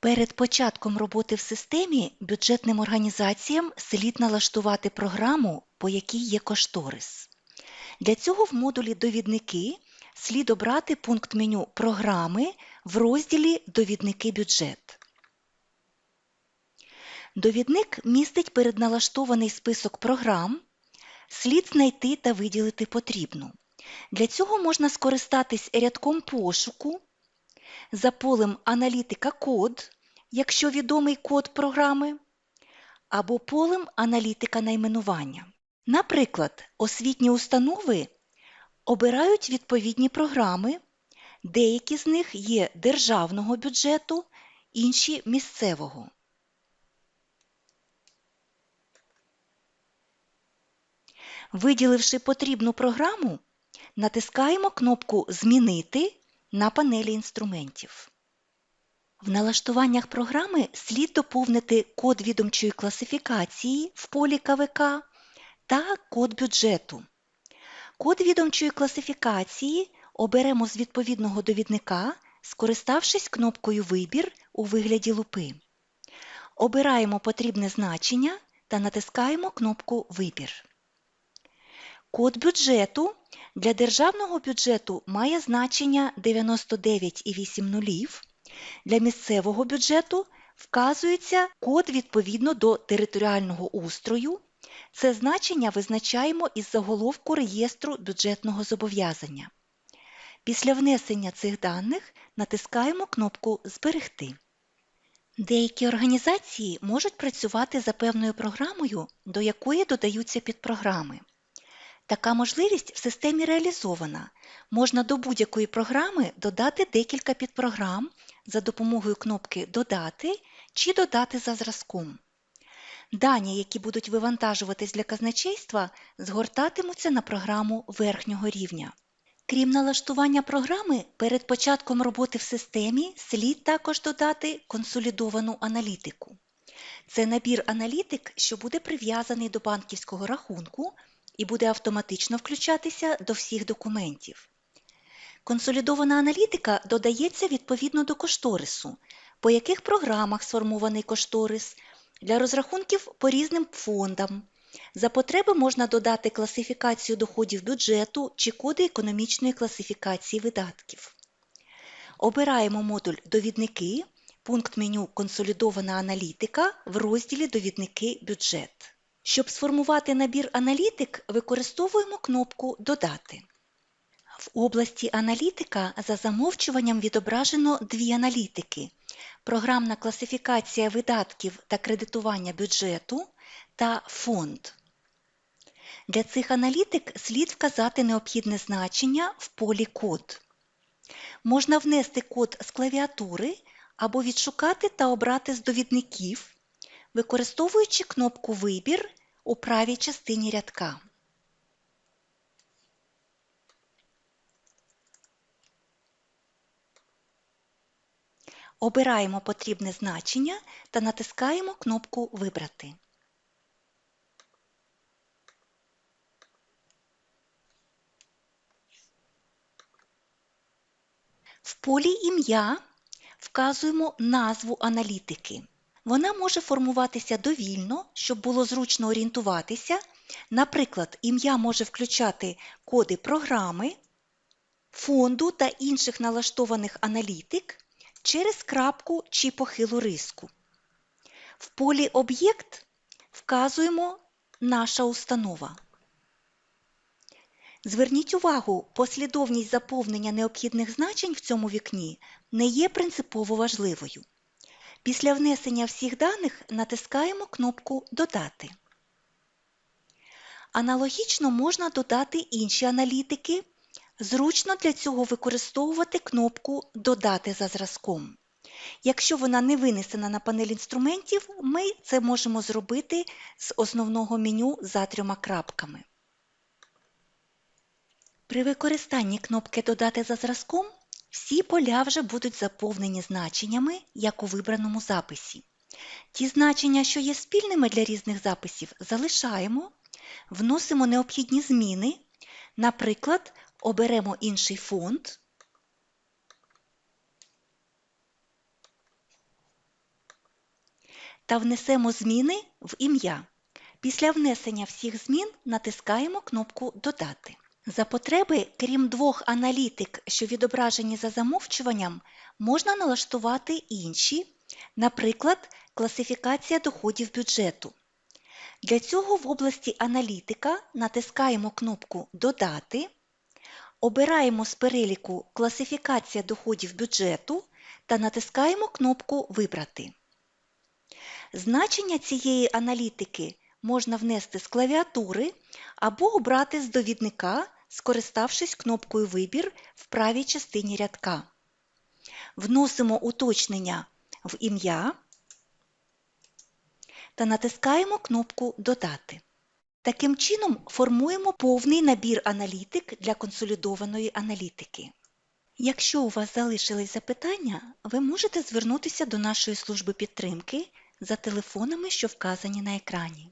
Перед початком роботи в системі бюджетним організаціям слід налаштувати програму, по якій є кошторис. Для цього в модулі Довідники слід обрати пункт меню Програми в розділі Довідники бюджет. Довідник містить передналаштований список програм, слід знайти та виділити потрібну. Для цього можна скористатись рядком пошуку за полем Аналітика код, якщо відомий код програми, або полем Аналітика найменування. Наприклад, освітні установи обирають відповідні програми, деякі з них є державного бюджету, інші місцевого. Виділивши потрібну програму, натискаємо кнопку Змінити на панелі інструментів. В налаштуваннях програми слід доповнити код відомчої класифікації в полі КВК та код бюджету. Код відомчої класифікації оберемо з відповідного довідника, скориставшись кнопкою Вибір у вигляді лупи. Обираємо потрібне значення та натискаємо кнопку Вибір. Код бюджету для державного бюджету має значення 99,8 нулів. Для місцевого бюджету вказується код відповідно до територіального устрою. Це значення визначаємо із заголовку реєстру бюджетного зобов'язання. Після внесення цих даних натискаємо кнопку Зберегти. Деякі організації можуть працювати за певною програмою, до якої додаються підпрограми. Така можливість в системі реалізована. Можна до будь-якої програми додати декілька підпрограм за допомогою кнопки Додати чи Додати за зразком. Дані, які будуть вивантажуватись для казначейства, згортатимуться на програму верхнього рівня. Крім налаштування програми, перед початком роботи в системі слід також додати консолідовану аналітику. Це набір аналітик, що буде прив'язаний до банківського рахунку і буде автоматично включатися до всіх документів. Консолідована аналітика додається відповідно до кошторису, по яких програмах сформований кошторис, для розрахунків по різним фондам. За потреби можна додати класифікацію доходів бюджету чи коди економічної класифікації видатків. Обираємо модуль Довідники, пункт меню Консолідована аналітика в розділі Довідники бюджет. Щоб сформувати набір аналітик, використовуємо кнопку Додати. В області Аналітика за замовчуванням відображено дві аналітики програмна класифікація видатків та кредитування бюджету та фонд. Для цих аналітик слід вказати необхідне значення в полі код. Можна внести код з клавіатури або відшукати та обрати з довідників, використовуючи кнопку Вибір у правій частині рядка. Обираємо потрібне значення та натискаємо кнопку Вибрати. В полі Ім'я вказуємо назву аналітики. Вона може формуватися довільно, щоб було зручно орієнтуватися. Наприклад, ім'я може включати коди програми, фонду та інших налаштованих аналітик через крапку чи похилу риску. В полі Об'єкт вказуємо наша установа. Зверніть увагу, послідовність заповнення необхідних значень в цьому вікні не є принципово важливою. Після внесення всіх даних натискаємо кнопку Додати. Аналогічно можна додати інші аналітики. Зручно для цього використовувати кнопку Додати за зразком. Якщо вона не винесена на панель інструментів, ми це можемо зробити з основного меню за трьома крапками. При використанні кнопки Додати за зразком всі поля вже будуть заповнені значеннями, як у вибраному записі. Ті значення, що є спільними для різних записів, залишаємо, вносимо необхідні зміни. Наприклад, оберемо інший фонд. та внесемо зміни в ім'я. Після внесення всіх змін натискаємо кнопку Додати. За потреби, крім двох аналітик, що відображені за замовчуванням, можна налаштувати інші, наприклад, класифікація доходів бюджету. Для цього в області Аналітика натискаємо кнопку Додати, обираємо з переліку Класифікація доходів бюджету та натискаємо кнопку Вибрати. Значення цієї аналітики можна внести з клавіатури або обрати з довідника, скориставшись кнопкою Вибір в правій частині рядка. Вносимо уточнення в ім'я та натискаємо кнопку Додати. Таким чином формуємо повний набір аналітик для консолідованої аналітики. Якщо у вас залишились запитання, ви можете звернутися до нашої служби підтримки за телефонами, що вказані на екрані.